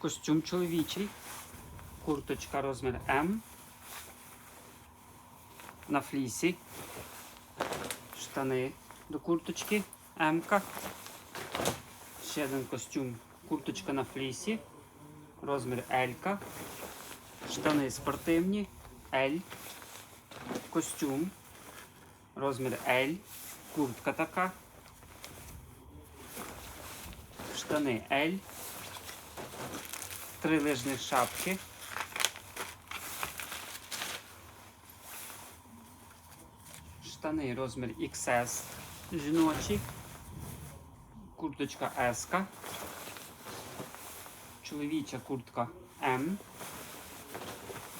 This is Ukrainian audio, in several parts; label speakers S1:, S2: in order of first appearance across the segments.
S1: Костюм чоловічий. Курточка розмір М. На флісі. Штани до курточки М. -ка. Ще один костюм. Курточка на флісі. Розмір L. -ка. Штани спортивні. L. Костюм. Розмір L. Куртка така. Штани L. Три лижних шапки. Штани розмір XS жіночі. Курточка S. Чоловіча куртка М.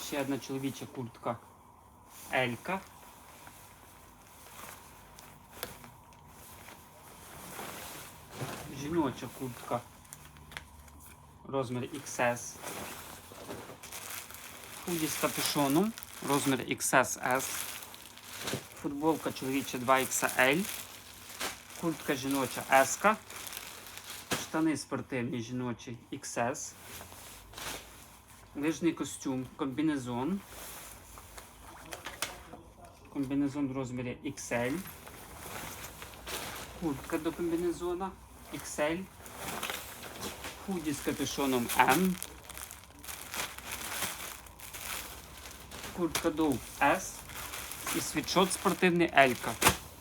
S1: Ще одна чоловіча куртка L. -ка. Жіноча куртка розмір XS. Худі з капюшоном розмір XSS. Футболка чоловіча 2XL. Куртка жіноча S. Штани спортивні жіночі XS. Лижний костюм, комбінезон. Комбінезон в розмірі XL. Куртка до комбінезона XL. Худі з капюшоном М. Куртка Дов С. І світшот спортивний L. -ка.